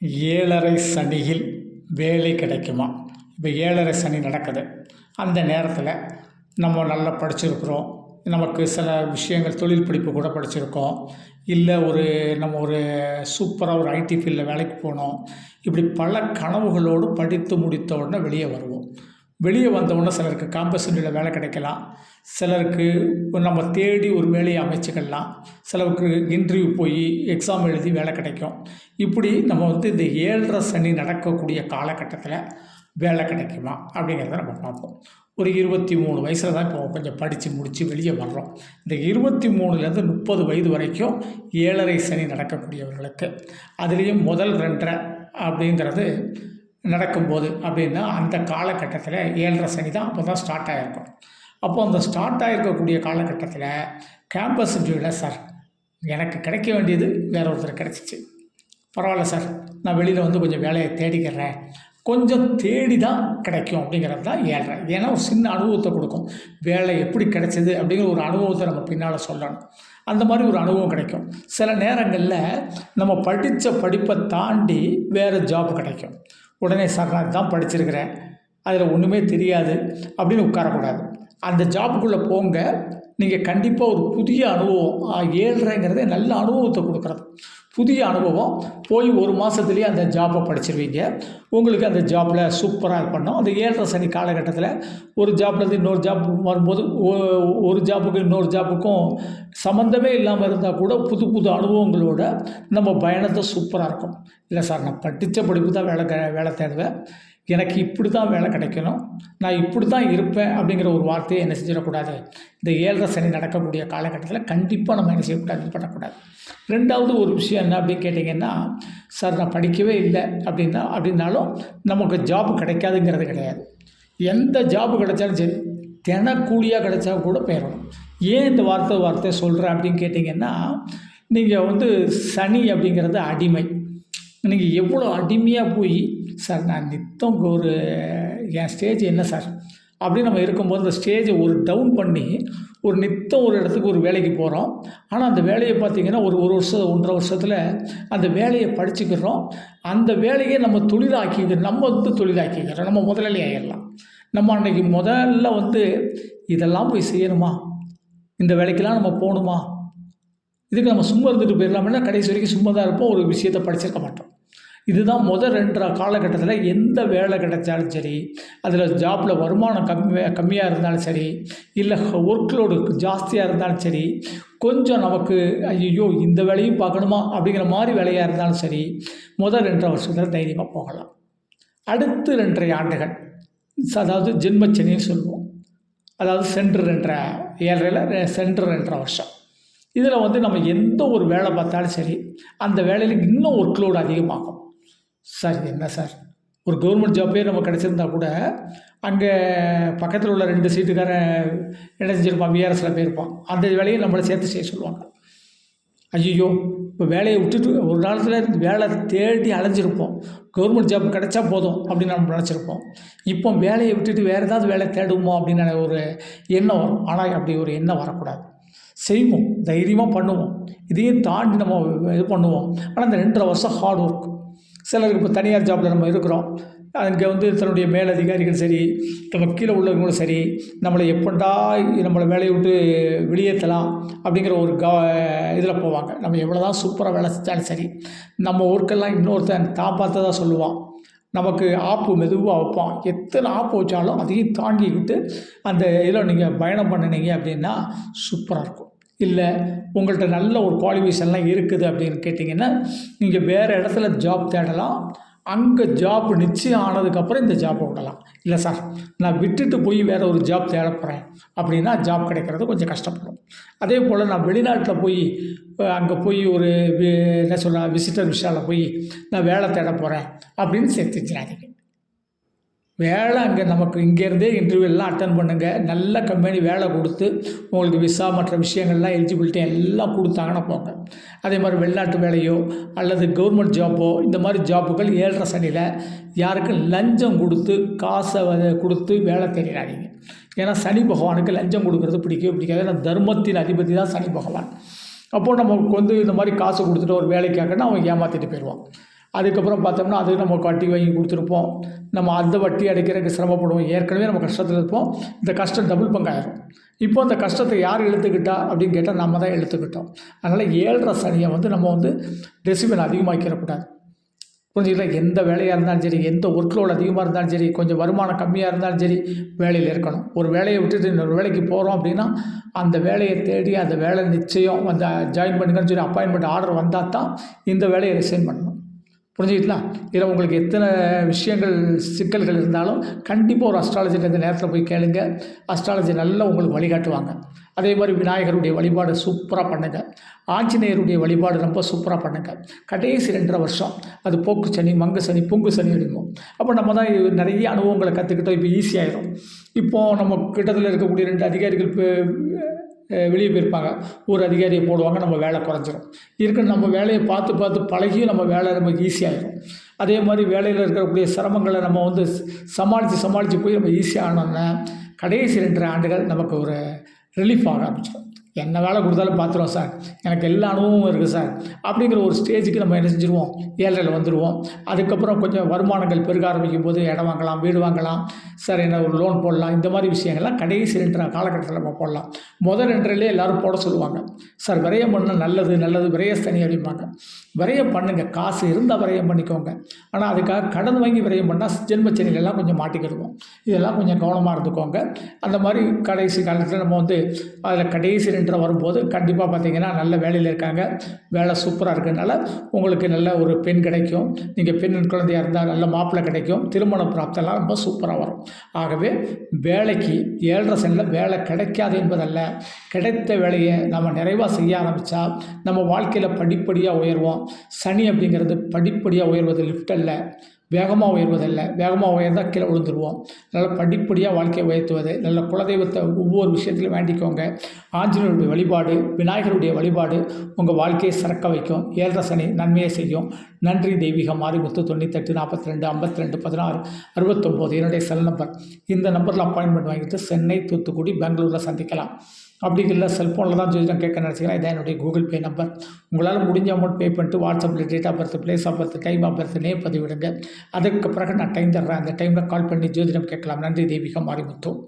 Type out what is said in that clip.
ஏழரை சனியில் வேலை கிடைக்குமா? இப்போ ஏழரை சனி நடக்குது. அந்த நேரத்தில் நம்ம நல்லா படிச்சிருக்கிறோம். நமக்கு சில விஷயங்கள் தொழில் படிப்பு கூட படிச்சிருக்கோம். இல்லை ஒரு நம்ம ஒரு சூப்பராக ஒரு ஐடி ஃபீல்டில் வேலைக்கு போனோம். இப்படி பல கனவுகளோடு படித்து முடித்த உடனே வெளியே வருவோம். வெளியே வந்தவுடனே சிலருக்கு காம்பஸ் வேலை கிடைக்கலாம். சிலருக்கு நம்ம தேடி ஒரு வேலையை அமைச்சுக்கலாம். சிலருக்கு இன்டர்வியூ போய் எக்ஸாம் எழுதி வேலை கிடைக்கும். இப்படி நம்ம வந்து இந்த ஏழரை சனி நடக்கக்கூடிய காலகட்டத்தில் வேலை கிடைக்குமா அப்படிங்கிறத நம்ம பார்ப்போம். ஒரு இருபத்தி மூணு வயசில் தான் இப்போ கொஞ்சம் படித்து முடித்து வெளியே வர்றோம். இந்த இருபத்தி மூணுலேருந்து முப்பது வயது வரைக்கும் ஏழரை சனி நடக்கக்கூடியவர்களுக்கு அதுலேயும் முதல் ரெண்டரை அப்படிங்கிறது நடக்கும்போது அப்படின்னா அந்த காலகட்டத்தில் ஏழரை சனி தான் அப்போ தான் ஸ்டார்ட் ஆகிருக்கும் அப்போது அந்த ஸ்டார்ட் ஆகிருக்கக்கூடிய காலகட்டத்தில் கேம்பஸ் இன்டர்வியூவில் சார் எனக்கு கிடைக்க வேண்டியது வேற ஒருத்தர் கிடச்சிச்சு. பரவாயில்ல சார் நான் வெளியில் வந்து கொஞ்சம் வேலையை தேடிக்கிறேன். கொஞ்சம் தேடி தான் கிடைக்கும் அப்படிங்கிறது தான் ஏழ்ரை. ஏன்னா ஒரு சின்ன அனுபவத்தை கொடுக்கும். வேலை எப்படி கிடைச்சது அப்படிங்கிற ஒரு அனுபவத்தை நம்ம பின்னால் சொல்லணும். அந்த மாதிரி ஒரு அனுபவம் கிடைக்கும். சில நேரங்களில் நம்ம படித்த படிப்பை தாண்டி வேறு ஜாப் கிடைக்கும். உடனே சார் நான் தான் படிச்சிருக்கிறேன். அதில் ஒன்றுமே தெரியாது. அப்படின்னு உட்காரக்கூடாது. அந்த ஜாபுக்குள்ளே போங்க. நீங்கள் கண்டிப்பாக ஒரு புதிய அனுபவம். ஏழுறேங்கிறதே நல்ல அனுபவத்தை கொடுக்குறது. புதிய அனுபவம். போய் ஒரு மாதத்துலேயே அந்த ஜாப்பை படிச்சிருவீங்க. உங்களுக்கு அந்த ஜாப்பில் சூப்பராக பண்ணோம் அந்த ஏழரை சனி காலகட்டத்தில் ஒரு ஜாப்லேருந்து இன்னொரு ஜாப் வரும்போது ஒரு ஜாப்புக்கும் இன்னொரு ஜாப்புக்கும் சம்மந்தமே இல்லாமல் இருந்தால் கூட புது புது அனுபவங்களோட நம்ம பயணத்தை சூப்பராக இருக்கும். இல்லை சார் நான் படித்த படிப்பு தான் வேலை வேலை தேடுவேன். எனக்கு இப்படி தான் வேலை கிடைக்கணும். நான் இப்படி தான் இருப்பேன் அப்படிங்கிற ஒரு வார்த்தையை என்ன செஞ்சிடக்கூடாது. இந்த ஏழரை சனி நடக்கக்கூடிய காலகட்டத்தில் கண்டிப்பாக நம்ம என்ன செய்யக்கூடாது? இது பண்ணக்கூடாது. ரெண்டாவது ஒரு விஷயம் என்ன அப்படின்னு கேட்டிங்கன்னா சார் நான் படிக்கவே இல்லை அப்படின்னா அப்படின்னாலும் நமக்கு ஜாப் கிடைக்காதுங்கிறது கிடையாது. எந்த ஜாப் கிடைச்சாலும் சரி தினக்கூலியாக கிடைச்சா கூட போயிடணும். ஏன் இந்த வார்த்தை வார்த்தை சொல்கிறேன் அப்படின்னு கேட்டிங்கன்னா நீங்கள் வந்து சனி அப்படிங்கிறது அடிமை. நீங்கள் எவ்வளோ அடிமையாக போய் சார் நான் நித்தம் ஒரு என் ஸ்டேஜ் என்ன சார்? அப்படின்னு நம்ம இருக்கும்போது அந்த ஸ்டேஜை ஒரு டவுன் பண்ணி ஒரு நித்தம் ஒரு இடத்துக்கு ஒரு வேலைக்கு போகிறோம் ஆனால் அந்த வேலையை பார்த்திங்கன்னா ஒரு ஒரு வருஷம் ஒன்றரை வருஷத்தில் அந்த வேலையை படிச்சுக்கிறோம். அந்த வேலையை நம்ம தொழிலாக்கிக்கிறோம் நம்ம வந்து தொழிலாக்கிக்கிறோம். நம்ம முதலாளி ஆகிடலாம் நம்ம அன்றைக்கி முதல்ல வந்து இதெல்லாம் போய் செய்யணுமா? இந்த வேலைக்கெல்லாம் நம்ம போகணுமா? இதுக்கு நம்ம சும்மா இருந்துட்டு போயிடலாம்னா கடைசி வரைக்கும் சும்மா தான் இருப்போம். ஒரு விஷயத்தை படிச்சிருக்க மாட்டோம். இதுதான் முதல் ரெண்டு காலகட்டத்தில் எந்த வேலை கிடைச்சாலும் சரி அதில் ஜாப்பில் வருமானம் கம்மி கம்மியாக இருந்தாலும் சரி இல்லை ஒர்க் லோடு ஜாஸ்தியாக இருந்தாலும் சரி கொஞ்சம் நமக்கு ஐயோ இந்த வேலையும் பார்க்கணுமா அப்படிங்கிற மாதிரி வேலையாக இருந்தாலும் சரி முதல் ரெண்டரை வருஷத்தில் தைரியமாக போகலாம். அடுத்து ரெண்டரை ஆண்டுகள் அதாவது ஜென்மச்சனின்னு சொல்லுவோம். அதாவது சென்ட்ரு ரெண்டரை ஏழரையில் சென்ட்ரு ரெண்டரை வருஷம். இதில் வந்து நம்ம எந்த ஒரு வேலை பார்த்தாலும் சரி அந்த வேலையில் இன்னும் ஒர்க் லோடு அதிகமாகும். சார் என்ன சார்? ஒரு கவர்மெண்ட் ஜாப்பே நம்ம கிடச்சிருந்தா கூட அங்கே பக்கத்தில் உள்ள ரெண்டு சீட்டுக்காரன் என்ன செஞ்சுருப்பான்? விஆர்எஸில் போயிருப்பான். அந்த வேலையை நம்மளை சேர்த்து செய்ய சொல்லுவாங்க. ஐயோ இப்போ வேலையை விட்டுட்டு ஒரு காலத்தில் வேலை தேடி அலைஞ்சிருப்போம். கவர்மெண்ட் ஜாப் கிடைச்சா போதும் அப்படின்னு நம்ம நினச்சிருப்போம். இப்போ வேலையை விட்டுட்டு வேறு ஏதாவது வேலை தேடுவோமோ அப்படின்னு ஒரு எண்ணம் வரும். ஆனால் அப்படி ஒரு எண்ணம் வரக்கூடாது. செய்வோம் தைரியமாக பண்ணுவோம். இதையும் தாண்டி நம்ம இது பண்ணுவோம். ஆனால் இந்த ரெண்டரை வருஷம் ஹார்ட் ஒர்க் சிலருக்கு இப்போ தனியார் ஜாப்பில் நம்ம இருக்கிறோம். அங்கே வந்து தன்னுடைய மேலதிகாரிகள் சரி நம்ம கீழே உள்ளவங்களும் சரி நம்மளை எப்படா நம்மளை வேலையை விட்டு வெளியேற்றலாம் அப்படிங்கிற ஒரு க இதில் போவாங்க. நம்ம எவ்வளோ தான் சூப்பராக வேலை செஞ்சாலும் சரி நம்ம ஒர்க்கெல்லாம் இன்னொருத்தன் தான் பார்த்ததா சொல்லுவான். நமக்கு ஆப்பு மெதுவாக வைப்பான். எத்தனை ஆப்பு வச்சாலும் அதையும் தாண்டிக்கிட்டு அந்த இதில் நீங்கள் பயணம் பண்ணினீங்க அப்படின்னா சூப்பராக இருக்கும். இல்லை உங்கள்கிட்ட நல்ல ஒரு குவாலிஃபிகேஷன்லாம் இருக்குது அப்படின்னு கேட்டிங்கன்னா நீங்கள் வேறு இடத்துல ஜாப் தேடலாம். அங்கே ஜாப் நிச்சயம் ஆனதுக்கப்புறம் இந்த ஜாப்பை விடலாம். இல்லை சார் நான் விட்டுட்டு போய் வேறு ஒரு ஜாப் தேட போகிறேன் அப்படின்னா ஜாப் கிடைக்கிறது கொஞ்சம் கஷ்டப்படும். அதே போல் நான் வெளிநாட்டில் போய் அங்கே போய் ஒரு என்ன சொல்ல விசிட்டர் விஷாவில் போய் நான் வேலை தேட போகிறேன் அப்படின்னு சேர்த்துச்சிடாதீங்க வேலை அங்கே நமக்கு இங்கேருந்தே இன்டர்வியூ எல்லாம் அட்டன் பண்ணுங்கள் நல்ல கம்பெனி வேலை கொடுத்து உங்களுக்கு விசா மற்ற விஷயங்கள்லாம் எலிஜிபிலிட்டி எல்லாம் கொடுத்தாங்கன்னா போங்க. அதே மாதிரி வெளிநாட்டு வேலையோ அல்லது கவர்மெண்ட் ஜாப்போ இந்த மாதிரி ஜாப்புகள் ஏழரை சனியில் யாருக்கும் லஞ்சம் கொடுத்து காசை கொடுத்து வேலை தேடிடாதீங்க ஏன்னா சனி பகவானுக்கு லஞ்சம் கொடுக்கறது பிடிக்கவே பிடிக்காது. ஏன்னா தர்மத்தின் அதிபதி தான் சனி பகவான். அப்போது நமக்கு வந்து இந்த மாதிரி காசு கொடுத்துட்டு ஒரு வேலைக்காகன்னா அவன் ஏமாற்றிட்டு போயிடுவான் அதுக்கப்புறம் பார்த்தோம்னா அது நம்ம வட்டி வாங்கி கொடுத்துருப்போம். நம்ம அந்த வட்டி அடைக்கிறதுக்கு சிரமப்படுவோம். ஏற்கனவே நம்ம கஷ்டத்தில் இருப்போம். இந்த கஷ்டம் டபுள் பங்காயிரும். இப்போ அந்த கஷ்டத்தை யார் இழுத்துக்கிட்டா அப்படின்னு கேட்டால் நம்ம தான் இழுத்துக்கிட்டோம். அதனால் ஏழரை சனியை வந்து நம்ம வந்து டெசிபல் அதிகமாக்கிடக்கூடாது. புரிஞ்சுங்களா எந்த வேலையாக இருந்தாலும் சரி எந்த ஒர்க் லோட் அதிகமாக இருந்தாலும் சரி கொஞ்சம் வருமானம் கம்மியாக இருந்தாலும் சரி வேலையில் இருக்கணும். ஒரு வேலையை விட்டுட்டு இன்னொரு வேலைக்கு போகிறோம் அப்படின்னா அந்த வேலையை தேடி அந்த வேலை நிச்சயம் வந்து ஜாயின் பண்ணுங்கன்னு சொல்லி அப்பாயின்மெண்ட் ஆர்டர் வந்தால் தான் இந்த வேலையை ரிசைன் பண்ணணும். புரிஞ்சுக்கிட்டா இதில் உங்களுக்கு எத்தனை விஷயங்கள் சிக்கல்கள் இருந்தாலும் கண்டிப்பாக ஒரு அஸ்ட்ராலஜிக்கு இந்த நேரத்தில் போய் கேளுங்க. அஸ்ட்ராலஜி நல்லா உங்களுக்கு வழிகாட்டுவாங்க. அதே மாதிரி விநாயகருடைய வழிபாடு சூப்பராக பண்ணுங்கள் ஆஞ்சநேயருடைய வழிபாடு ரொம்ப சூப்பராக பண்ணுங்கள் கடைசி ரெண்டரை வருஷம் அது போக்கு சனி மங்கு சனி பொங்கு சனி அப்படிம்போம் அப்போ நம்ம தான் நிறைய அனுபவங்களை கற்றுக்கிட்டோம் இப்போ ஈஸியாயிரும் இப்போது நம்ம கிட்டத்தில் இருக்கக்கூடிய ரெண்டு அதிகாரிகள் இப்போ வெளியே போயிருப்பாங்க. ஒரு அதிகாரியை போடுவாங்க நம்ம வேலை குறைஞ்சிரும். இருக்கிற நம்ம வேலையை பார்த்து பார்த்து பழகியும் நம்ம வேலை நமக்கு ஈஸியாகிடும் அதே மாதிரி வேலையில் இருக்கக்கூடிய சிரமங்களை நம்ம வந்து சமாளித்து சமாளித்து போய் நம்ம ஈஸியாக கடைசி ரெண்டு ஆண்டுகள் நமக்கு ஒரு ரிலீஃப் ஆக ஆரம்பிச்சிடும் என்ன வேலை கொடுத்தாலும் பார்த்துருவோம் சார். எனக்கு எல்லா அனுபவமும் இருக்குது சார். அப்படிங்கிற ஒரு ஸ்டேஜுக்கு நம்ம என்ன செஞ்சுருவோம்? ஏழையில் வந்துடுவோம் அதுக்கப்புறம் கொஞ்சம் வருமானங்கள் பெருக ஆரம்பிக்கும் போது இடம் வாங்கலாம் வீடு வாங்கலாம். சார் என்ன ஒரு லோன் போடலாம். இந்த மாதிரி விஷயங்கள்லாம் கடைசி ரெண்டு காலகட்டத்தில் நம்ம போடலாம். முதல் ரெண்டரைலே எல்லோரும் போட சொல்லுவாங்க. சார் விரயம் பண்ணால் நல்லது நல்லது விரயஸ்தனி அப்படிம்பாங்க. விரயம் பண்ணுங்கள் காசு இருந்தால் விரயம் பண்ணிக்கோங்க. ஆனால் அதுக்காக கடன் வாங்கி விரயம் பண்ணால் ஜென்மச்சனிலெல்லாம் கொஞ்சம் மாட்டிக்கிடுவோம். இதெல்லாம் கொஞ்சம் கவனமாக இருந்துக்கோங்க. அந்த மாதிரி கடைசி காலத்தில் நம்ம வந்து அதில் கடைசி ரெண்டு ரெண்டரை வரும்போது கண்டிப்பாக பார்த்தீங்கன்னா நல்ல வேலையில் இருக்காங்க. வேலை சூப்பராக இருக்கிறதுனால உங்களுக்கு நல்ல ஒரு பெண் கிடைக்கும். நீங்கள் பெண் குழந்தையாக இருந்தால் நல்ல மாப்பிள்ளை கிடைக்கும். திருமண பிராப்தெல்லாம் ரொம்ப சூப்பராக வரும். ஆகவே வேலைக்கு ஏழரை செல்லில் வேலை கிடைக்காது என்பதல்ல. கிடைத்த வேலையை நம்ம நிறைவாக செய்ய ஆரம்பித்தா நம்ம வாழ்க்கையில் படிப்படியாக உயர்வோம். சனி அப்படிங்கிறது படிப்படியாக உயர்வது லிஃப்ட் அல்ல. வேகமாக உயர்வதல்ல. வேகமாக உயர்ந்தால் கீழே விழுந்துருவோம். அதனால் படிப்படியாக வாழ்க்கையை உயர்த்துவது. நல்ல குலதெய்வத்தை ஒவ்வொரு விஷயத்திலும் வேண்டிக்கோங்க. ஆஞ்சநேயருடைய வழிபாடு விநாயகருடைய வழிபாடு உங்கள் வாழ்க்கையை சிறக்க வைக்கும். ஏழரை சனி நன்மையை செய்யும். நன்றி தெய்வீக மாரிமுத்து தொண்ணூத்தெட்டு நாற்பத்தி ரெண்டு ஐம்பத்தி ரெண்டு பதினாறு அறுபத்தொம்போது. என்னுடைய செல் நம்பர் இந்த நம்பரில் அப்பாயின்மெண்ட் வாங்கிட்டு சென்னை தூத்துக்குடி பெங்களூரில் சந்திக்கலாம். அப்படி இல்லை செல்ஃபோனில் தான் ஜோதிடம் கேட்க நினச்சிக்கிறேன் இதான் என்னுடைய கூகுள் பே நம்பர் உங்களால் முடிஞ்ச அமௌண்ட் பே பண்ணிட்டு வாட்ஸ்அப்பில் date of birth place of birth time of birth நே பதிவிடுங்க. அதுக்கு பிறகு நான் டைம் தர்றேன். அந்த டைமில் கால் பண்ணி ஜோதிடம் கேட்கலாம். நன்றி தெய்வீகம் மாறிமுத்தோம்